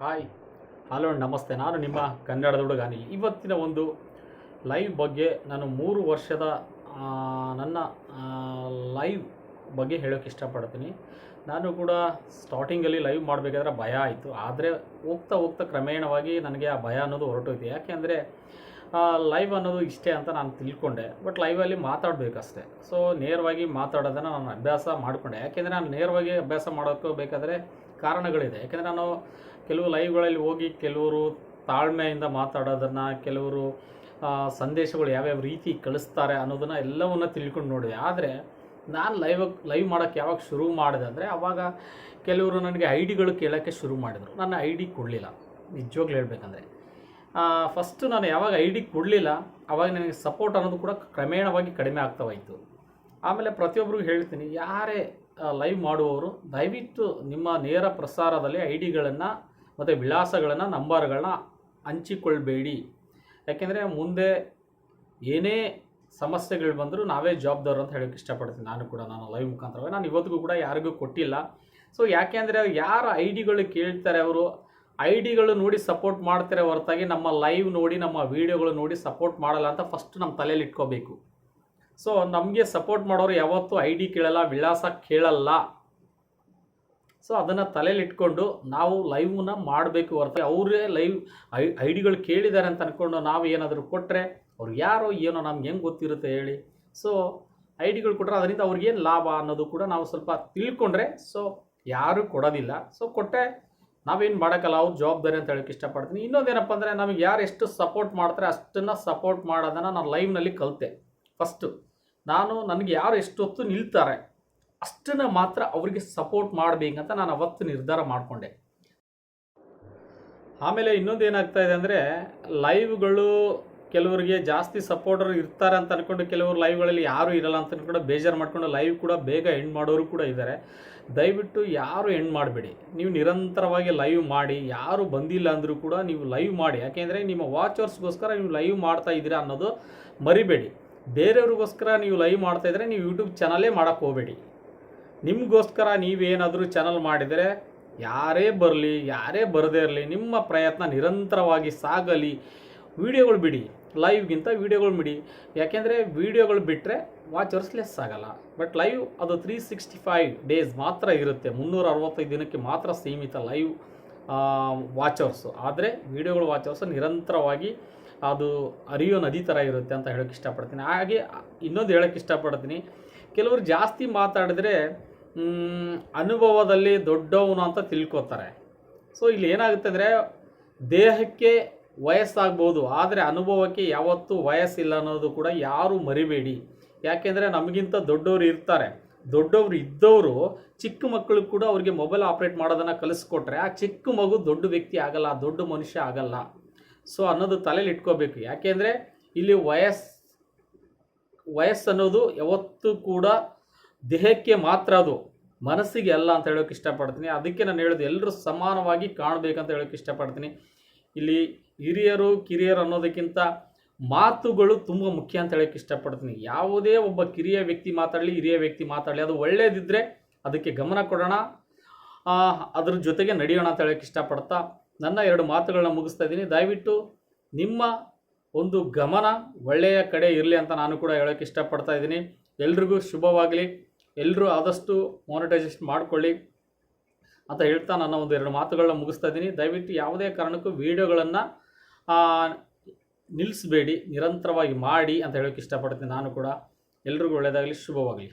Hi hello ನಮಸ್ತೆ. ನಾನು ನಿಮ್ಮ ಕನ್ನಡದ ಹುಡುಗ ಇವತ್ತಿನ ಒಂದು ಲೈವ್ ಬಗ್ಗೆ ನಾನು ಮೂರು ವರ್ಷದ ನನ್ನ ಲೈವ್ ಬಗ್ಗೆ ಹೇಳೋಕ್ಕೆ ಇಷ್ಟಪಡ್ತೀನಿ. ನಾನು ಕೂಡ ಸ್ಟಾರ್ಟಿಂಗಲ್ಲಿ ಲೈವ್ ಮಾಡಬೇಕಾದ್ರೆ ಭಯ ಆಯಿತು. ಆದರೆ ಹೋಗ್ತಾ ಹೋಗ್ತಾ ಕ್ರಮೇಣವಾಗಿ ನನಗೆ ಆ ಭಯ ಅನ್ನೋದು ಹೊರಟೋಯ್ತು. ಯಾಕೆಂದರೆ ಲೈವ್ ಅನ್ನೋದು ಇಷ್ಟೇ ಅಂತ ನಾನು ತಿಳ್ಕೊಂಡೆ. ಬಟ್ ಲೈವಲ್ಲಿ ಮಾತಾಡಬೇಕಷ್ಟೆ. ಸೊ ನೇರವಾಗಿ ಮಾತಾಡೋದನ್ನು ನಾನು ಅಭ್ಯಾಸ ಮಾಡಿಕೊಂಡೆ. ಯಾಕೆಂದರೆ ನಾನು ನೇರವಾಗಿ ಅಭ್ಯಾಸ ಮಾಡೋಕ್ಕೆ ಬೇಕಾದರೆ ಕಾರಣಗಳಿದೆ. ಯಾಕೆಂದರೆ ನಾನು ಕೆಲವು ಲೈವ್ಗಳಲ್ಲಿ ಹೋಗಿ ಕೆಲವರು ತಾಳ್ಮೆಯಿಂದ ಮಾತಾಡೋದನ್ನು, ಕೆಲವರು ಸಂದೇಶಗಳು ಯಾವ್ಯಾವ ರೀತಿ ಕಳಿಸ್ತಾರೆ ಅನ್ನೋದನ್ನು ಎಲ್ಲವನ್ನು ತಿಳ್ಕೊಂಡು ನೋಡಿದೆ. ಆದರೆ ನಾನು ಲೈವ್ ಲೈವ್ ಮಾಡೋಕ್ಕೆ ಯಾವಾಗ ಶುರು ಮಾಡಿದೆ ಅಂದರೆ ಆವಾಗ ಕೆಲವರು ನನಗೆ ಐ ಡಿಗಳು ಕೇಳೋಕ್ಕೆ ಶುರು ಮಾಡಿದರು. ನನ್ನ ಐ ಡಿ ಕೊಡಲಿಲ್ಲ. ನಿಜವಾಗ್ಲೂ ಹೇಳಬೇಕಂದ್ರೆ. ಫಸ್ಟು ನಾನು ಯಾವಾಗ ಐ ಡಿ ಕೊಡಲಿಲ್ಲ ಆವಾಗ ನನಗೆ ಸಪೋರ್ಟ್ ಅನ್ನೋದು ಕೂಡ ಕ್ರಮೇಣವಾಗಿ ಕಡಿಮೆ ಆಗ್ತಾ ಹೋಯಿತು. ಆಮೇಲೆ ಪ್ರತಿಯೊಬ್ಬರಿಗೂ ಹೇಳ್ತೀನಿ, ಯಾರೇ ಲೈವ್ ಮಾಡುವವರು, ದಯವಿಟ್ಟು ನಿಮ್ಮ ನೇರ ಪ್ರಸಾರದಲ್ಲಿ ಐ ಡಿಗಳನ್ನು ಮತ್ತು ವಿಳಾಸಗಳನ್ನು, ನಂಬರ್ಗಳನ್ನ ಹಂಚಿಕೊಳ್ಬೇಡಿ. ಯಾಕೆಂದರೆ ಮುಂದೆ ಏನೇ ಸಮಸ್ಯೆಗಳು ಬಂದರೂ ನಾವೇ ಜವಾಬ್ದಾರು ಅಂತ ಹೇಳೋಕ್ಕೆ ಇಷ್ಟಪಡ್ತೀನಿ. ನಾನು ಕೂಡ, ನಾನು ಲೈವ್ ಮುಖಾಂತರ ನಾನು ಇವತ್ತಿಗೂ ಕೂಡ ಯಾರಿಗೂ ಕೊಟ್ಟಿಲ್ಲ. ಸೊ ಯಾಕೆಂದರೆ ಯಾರು ಐ ಡಿಗಳು ಕೇಳ್ತಾರೆ ಅವರು ಐ ಡಿಗಳು ನೋಡಿ ಸಪೋರ್ಟ್ ಮಾಡ್ತಾರೆ ಹೊರತಾಗಿ ನಮ್ಮ ಲೈವ್ ನೋಡಿ, ನಮ್ಮ ವೀಡಿಯೋಗಳು ನೋಡಿ ಸಪೋರ್ಟ್ ಮಾಡಲ್ಲ ಅಂತ ಫಸ್ಟ್ ನಮ್ಮ ತಲೆಯಲ್ಲಿ ಇಟ್ಕೋಬೇಕು. ಸೊ ನಮಗೆ ಸಪೋರ್ಟ್ ಮಾಡೋರು ಯಾವತ್ತೂ ಐ ಡಿ ಕೇಳಲ್ಲ, ವಿಳಾಸ ಕೇಳಲ್ಲ. ಸೊ ಅದನ್ನು ತಲೆಯಲ್ಲಿ ಇಟ್ಕೊಂಡು ನಾವು ಲೈವ್ನ ಮಾಡಬೇಕು ಹೊರತು ಅವರೇ ಲೈವ್ ಐ ಐ ಡಿಗಳು ಕೇಳಿದ್ದಾರೆ ಅಂತ ಅಂದ್ಕೊಂಡು ನಾವು ಏನಾದರೂ ಕೊಟ್ಟರೆ ಅವ್ರು ಯಾರೋ ಏನೋ ನಮ್ಗೆ ಹೆಂಗೆ ಗೊತ್ತಿರುತ್ತೆ ಹೇಳಿ. ಸೊ ಐ ಡಿಗಳು ಕೊಟ್ಟರೆ ಅದರಿಂದ ಅವ್ರಿಗೇನು ಲಾಭ ಅನ್ನೋದು ಕೂಡ ನಾವು ಸ್ವಲ್ಪ ತಿಳ್ಕೊಂಡ್ರೆ ಸೊ ಯಾರೂ ಕೊಡೋದಿಲ್ಲ. ಸೊ ಕೊಟ್ಟರೆ ನಾವೇನು ಮಾಡೋಕ್ಕಲ್ಲ, ಅವ್ರ ಜವಾಬ್ದಾರಿ ಅಂತ ಹೇಳೋಕ್ಕೆ ಇಷ್ಟಪಡ್ತೀನಿ. ಇನ್ನೊಂದೇನಪ್ಪ ಅಂದರೆ ನಮಗೆ ಯಾರು ಎಷ್ಟು ಸಪೋರ್ಟ್ ಮಾಡ್ತಾರೆ ಅಷ್ಟನ್ನು ಸಪೋರ್ಟ್ ಮಾಡೋದನ್ನು ನಾನು ಲೈವ್ನಲ್ಲಿ ಕಲಿತೆ. ಫಸ್ಟು ನಾನು ನನಗೆ ಯಾರು ಎಷ್ಟೊತ್ತು ನಿಲ್ತಾರೆ ಅಷ್ಟನ್ನು ಮಾತ್ರ ಅವರಿಗೆ ಸಪೋರ್ಟ್ ಮಾಡಬೇಕಂತ ನಾನು ಅವತ್ತು ನಿರ್ಧಾರ ಮಾಡಿಕೊಂಡೆ. ಆಮೇಲೆ ಇನ್ನೊಂದು ಏನಾಗ್ತಾ ಇದೆ ಅಂದರೆ ಲೈವ್ಗಳು ಕೆಲವರಿಗೆ ಜಾಸ್ತಿ ಸಪೋರ್ಟರ್ ಇರ್ತಾರೆ ಅಂತ ಅಂದ್ಕೊಂಡು ಕೆಲವರು ಲೈವ್ಗಳಲ್ಲಿ ಯಾರೂ ಇರಲ್ಲ ಅಂತ ಅಂದ್ಕೊಂಡು ಬೇಜಾರು ಮಾಡ್ಕೊಂಡು ಲೈವ್ ಕೂಡ ಬೇಗ ಎಂಡ್ ಮಾಡೋರು ಕೂಡ ಇದ್ದಾರೆ ದಯವಿಟ್ಟು ಯಾರು ಎಂಡ್ ಮಾಡಬೇಡಿ. ನೀವು ನಿರಂತರವಾಗಿ ಲೈವ್ ಮಾಡಿ, ಯಾರು ಬಂದಿಲ್ಲ ಅಂದರೂ ಕೂಡ ನೀವು ಲೈವ್ ಮಾಡಿ. ಯಾಕೆಂದರೆ ನಿಮ್ಮ ವಾಚರ್ಸ್ಗೋಸ್ಕರ ನೀವು ಲೈವ್ ಮಾಡ್ತಾ ಇದ್ದೀರಾ ಅನ್ನೋದು ಮರಿಬೇಡಿ. ಬೇರೆಯವ್ರಿಗೋಸ್ಕರ ನೀವು ಲೈವ್ ಮಾಡ್ತಾ ಇದ್ದರೆ ನೀವು ಯೂಟ್ಯೂಬ್ ಚಾನಲೇ ಮಾಡೋಕ್ಕೆ ಹೋಗಬೇಡಿ. ನಿಮಗೋಸ್ಕರ ನೀವೇನಾದರೂ ಚಾನಲ್ ಮಾಡಿದರೆ ಯಾರೇ ಬರಲಿ, ಯಾರೇ ಬರದೇ ಇರಲಿ, ನಿಮ್ಮ ಪ್ರಯತ್ನ ನಿರಂತರವಾಗಿ ಸಾಗಲಿ. ವಿಡಿಯೋಗಳು ಬಿಡಿ ಲೈವ್ಗಿಂತ ವೀಡಿಯೋಗಳು ಬಿಡಿ. ಯಾಕೆಂದರೆ ವಿಡಿಯೋಗಳು ಬಿಟ್ಟರೆ ವಾಚರ್ಸ್ ಲೆಸ್ ಆಗಲ್ಲ. ಬಟ್ ಲೈವ್ ಅದು ತ್ರೀ ಸಿಕ್ಸ್ಟಿ ಫೈವ್ ಡೇಸ್ ಮಾತ್ರ ಇರುತ್ತೆ. ಮುನ್ನೂರ ಅರವತ್ತೈದು ದಿನಕ್ಕೆ ಮಾತ್ರ ಸೀಮಿತ ಲೈವ್ ವಾಚರ್ಸು ಆದರೆ ವಿಡಿಯೋಗಳು ವಾಚರ್ಸು ನಿರಂತರವಾಗಿ ಅದು ಅರಿಯೋ ನದಿ ಥರ ಇರುತ್ತೆ ಅಂತ ಹೇಳೋಕ್ಕೆ ಇಷ್ಟಪಡ್ತೀನಿ. ಹಾಗೆ ಇನ್ನೊಂದು ಹೇಳೋಕ್ಕೆ ಇಷ್ಟಪಡ್ತೀನಿ. ಕೆಲವರು ಜಾಸ್ತಿ ಮಾತಾಡಿದ್ರೆ ಅನುಭವದಲ್ಲಿ ದೊಡ್ಡವನು ಅಂತ ತಿಳ್ಕೊತಾರೆ. ಸೊ ಇಲ್ಲಿ ಏನಾಗುತ್ತೆ ಅಂದರೆ, ದೇಹಕ್ಕೆ ವಯಸ್ಸಾಗ್ಬೋದು, ಆದರೆ ಅನುಭವಕ್ಕೆ ಯಾವತ್ತೂ ವಯಸ್ಸಿಲ್ಲ ಅನ್ನೋದು ಕೂಡ ಯಾರೂ ಮರಿಬೇಡಿ. ಯಾಕೆಂದರೆ ನಮಗಿಂತ ದೊಡ್ಡವರು ಇರ್ತಾರೆ. ದೊಡ್ಡವರು ಇದ್ದವರು ಚಿಕ್ಕ ಮಕ್ಕಳು ಕೂಡ ಅವರಿಗೆ ಮೊಬೈಲ್ ಆಪ್ರೇಟ್ ಮಾಡೋದನ್ನು ಕಲಿಸ್ಕೊಟ್ರೆ, ಆ ಚಿಕ್ಕ ಮಗು ದೊಡ್ಡ ವ್ಯಕ್ತಿ ಆಗಲ್ಲ, ದೊಡ್ಡ ಮನುಷ್ಯ ಆಗಲ್ಲ. ಸೊ ಅನ್ನೋದು ತಲೆಯಲ್ಲಿ ಇಟ್ಕೋಬೇಕು. ಯಾಕೆಂದರೆ, ಇಲ್ಲಿ ವಯಸ್ ವಯಸ್ಸು ಅನ್ನೋದು ಯಾವತ್ತೂ ಕೂಡ ದೇಹಕ್ಕೆ ಮಾತ್ರ ಅದು, ಮನಸ್ಸಿಗೆ ಅಲ್ಲ ಅಂತ ಹೇಳೋಕೆ ಇಷ್ಟಪಡ್ತೀನಿ. ಅದಕ್ಕೆ ನಾನು ಹೇಳೋದು ಎಲ್ಲರೂ ಸಮಾನವಾಗಿ ಕಾಣಬೇಕಂತ ಹೇಳೋಕೆ ಇಷ್ಟಪಡ್ತೀನಿ. ಇಲ್ಲಿ ಹಿರಿಯರು, ಕಿರಿಯರು ಅನ್ನೋದಕ್ಕಿಂತ ಮಾತುಗಳು ತುಂಬ ಮುಖ್ಯ ಅಂತ ಹೇಳೋಕೆ ಇಷ್ಟಪಡ್ತೀನಿ. ಯಾವುದೇ ಒಬ್ಬ ಕಿರಿಯ ವ್ಯಕ್ತಿ ಮಾತಾಡಲಿ, ಹಿರಿಯ ವ್ಯಕ್ತಿ ಮಾತಾಡಲಿ, ಅದು ಒಳ್ಳೆಯದಿದ್ದರೆ ಅದಕ್ಕೆ ಗಮನ ಕೊಡೋಣ. ಅದ್ರ ಜೊತೆಗೆ ನಡೆಯೋಣ ಅಂತ ಹೇಳೋಕೆ ಇಷ್ಟಪಡ್ತಾ ನನ್ನ ಎರಡು ಮಾತುಗಳನ್ನ ಮುಗಿಸ್ತಾ ಇದ್ದೀನಿ. ದಯವಿಟ್ಟು ನಿಮ್ಮ ಒಂದು ಗಮನ ಒಳ್ಳೆಯ ಕಡೆ ಇರಲಿ ಅಂತ ನಾನು ಕೂಡ ಹೇಳೋಕ್ಕೆ ಇಷ್ಟಪಡ್ತಾ ಇದ್ದೀನಿ. ಎಲ್ರಿಗೂ ಶುಭವಾಗಲಿ. ಎಲ್ಲರೂ ಆದಷ್ಟು ಮಾನಿಟೈಸೇಷನ್ ಮಾಡಿಕೊಳ್ಳಿ ಅಂತ ಹೇಳ್ತಾ ನನ್ನ ಒಂದು ಎರಡು ಮಾತುಗಳನ್ನ ಮುಗಿಸ್ತಾ ಇದ್ದೀನಿ. ದಯವಿಟ್ಟು ಯಾವುದೇ ಕಾರಣಕ್ಕೂ ವೀಡಿಯೋಗಳನ್ನು ನಿಲ್ಲಿಸಬೇಡಿ, ನಿರಂತರವಾಗಿ ಮಾಡಿ ಅಂತ ಹೇಳೋಕ್ಕೆ ಇಷ್ಟಪಡ್ತೀನಿ ನಾನು ಕೂಡ. ಎಲ್ರಿಗೂ ಒಳ್ಳೆಯದಾಗಲಿ, ಶುಭವಾಗಲಿ.